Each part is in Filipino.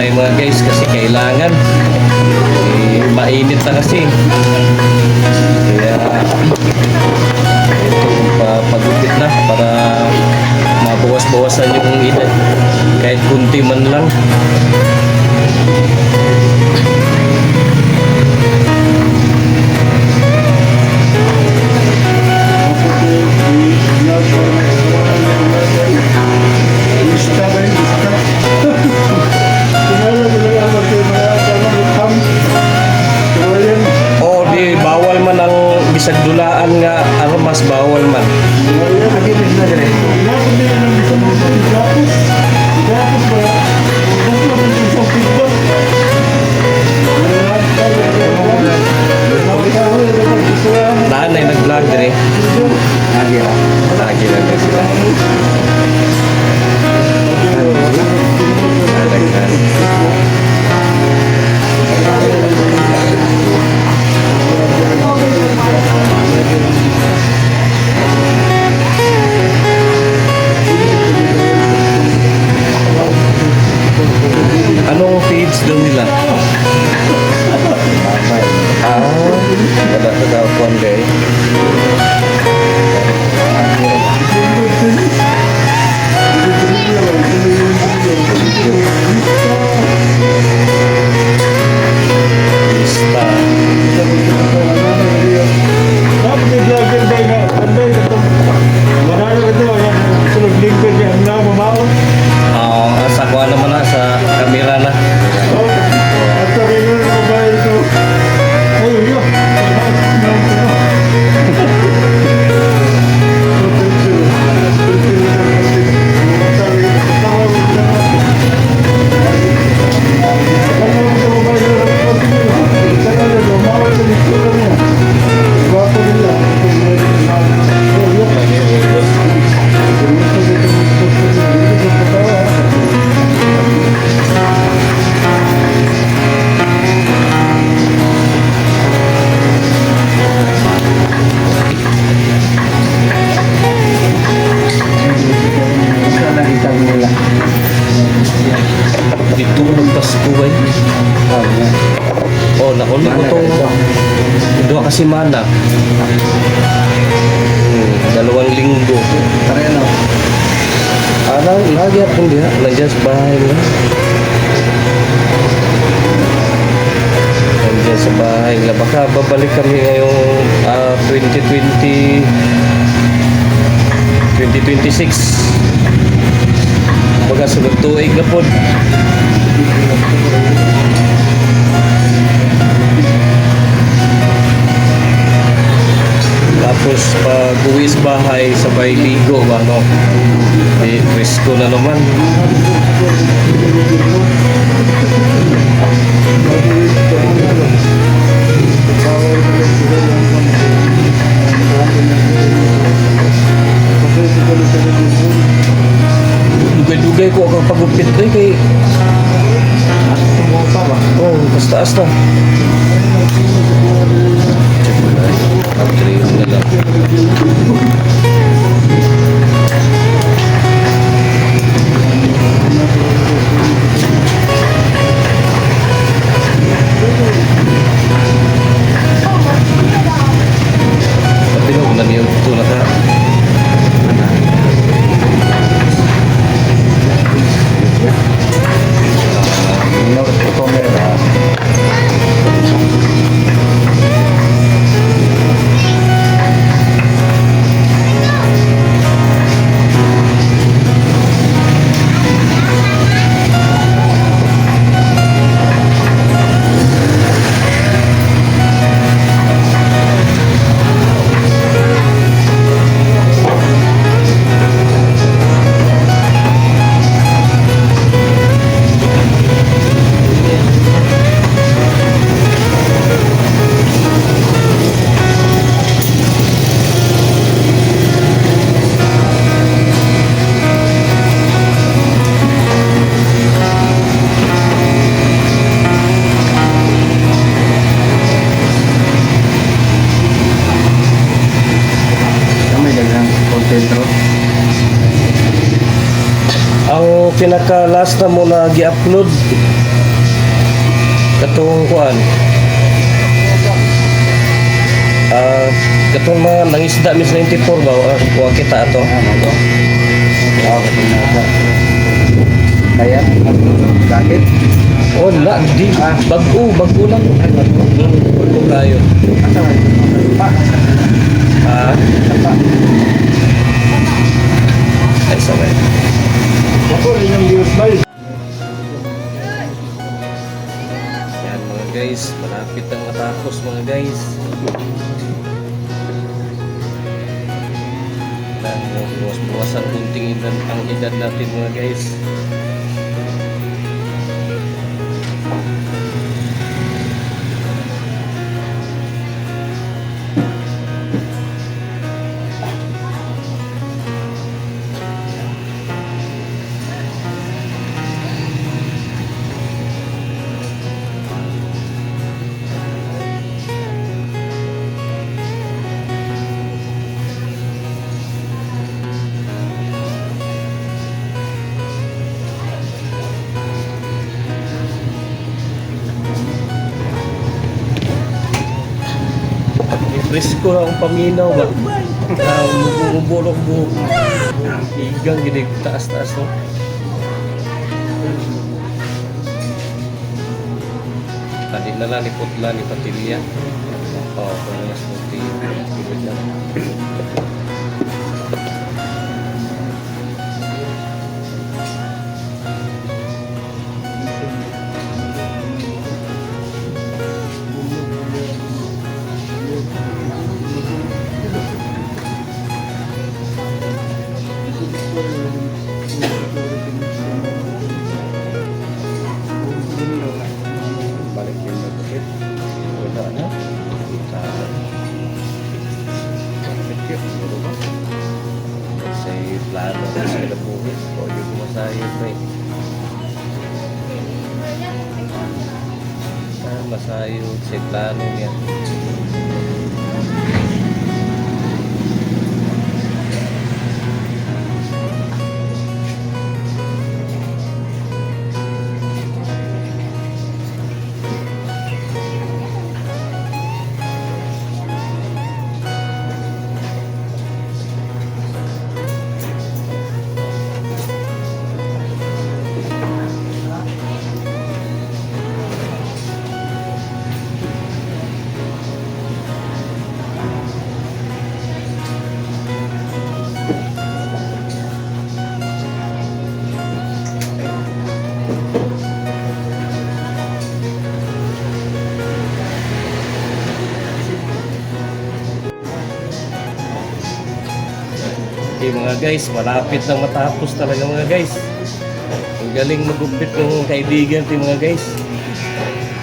tayo mga guys kasi kailangan. Eh, mainit na kasi. Kaya ito papagupit na para mabawas-bawasan yung edad. Kahit kunti man lang. Dulaan nga armas bawal man. Daan ay nag-vlog dire. Lagi lang na sila. Dua kasi mana. Hmm, dalawang linggo. Arang lagi akong diha, nandiyan sa bahay mo. Nandiyan sa bahay nila. Baka babalik kami ngayong ah, 2020 2026. Baga sunod tuig na po. Tapos pag uwi sa bahay, sabay ligo ba, no? Di, presko na naman. Dugay-dugay ko ang pagupit doy kay Oh, basta taas na. Check Tapi no, na niyo ito na ka. Ang pinaka last na mo na gi-upload katong kuan. Ah, katong mga nangisda mis 94 ba ah, kuha kita ato. Nasa. Kaya, bakit? Oh, la, di Ah. bago, bago lang. Malapit ang matapos mga guys. Buwas-buwasan kunting edad ang edad natin mga guys. Presko lang ang paminaw ba? Ah, bumubulok buhok. Igang gini taas-taas no. Tadi na lang ni Putla ni Patilya. Oh, kung mas puti. Tibig lang. Plano na sila buhit. O yung masahe pa eh. Ah, masayo sa plano niya. Mga guys, malapit na matapos talaga mga guys. Ang galing magupit ng kaibigan ti mga guys.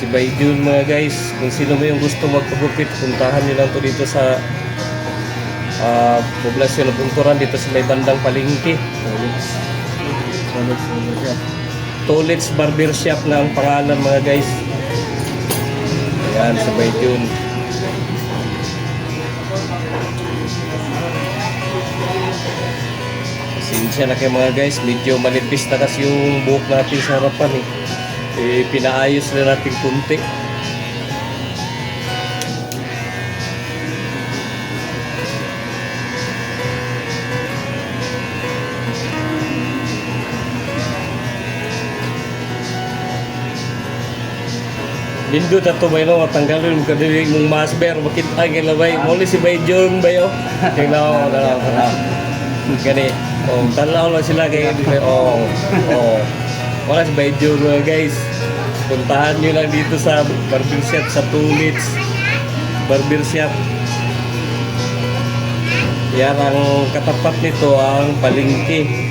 Si Baydun mga guys, kung sino mo yung gusto magpagupit, puntahan nyo lang to dito sa ah, poblasyon ng Bunturan dito sa may bandang siya. Tolets Barber Shop na ang pangalan mga guys. Ayan, si Baydun. Pasensya na kayo mga guys, medyo manipis na kasi yung buhok natin sa harapan eh. Eh, pinaayos na natin kunti. Lindot ato ba no? Matanggalon mo kadili mong masber makita kay labay mo si Bay John ba yo tingnan mo na lang gani oh tanaw lang sila kay oh oh. Wala si Bay John guys. Puntahan nyo lang dito sa barber shop sa Tulits barber shop. Yan ang katapat nito ang palengke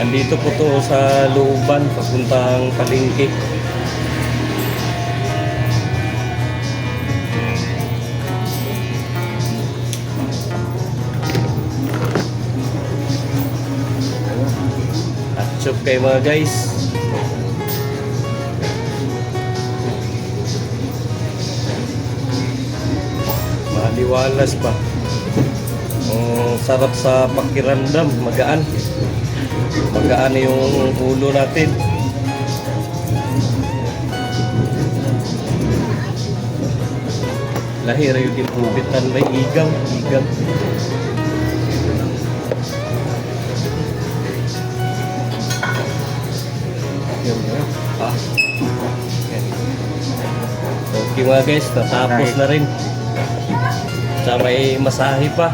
Andito po to sa looban, papuntang palengke. At chop kayo mga guys. Maliwalas pa. Ang sarap sa pakiramdam, magaan magaan yung ulo natin. Lahira yung dinubitan, may igaw, igaw. Ah. Okay mga guys, natapos na rin. Sa may masahe pa.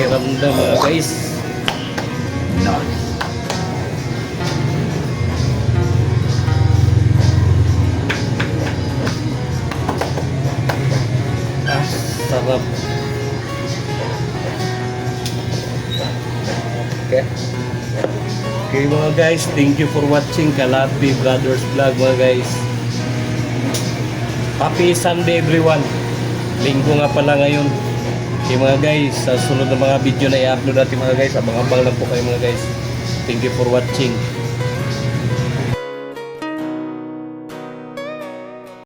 Pakiramdam mga guys. Ah, sarap. Okay. Okay mga guys, thank you for watching Kalapi Brothers Vlog mga guys. Happy Sunday everyone. Linggo nga pala ngayon. Okay mga guys, sa sunod na mga video na i-upload natin mga guys, abang-abang lang po kayo mga guys. Thank you for watching.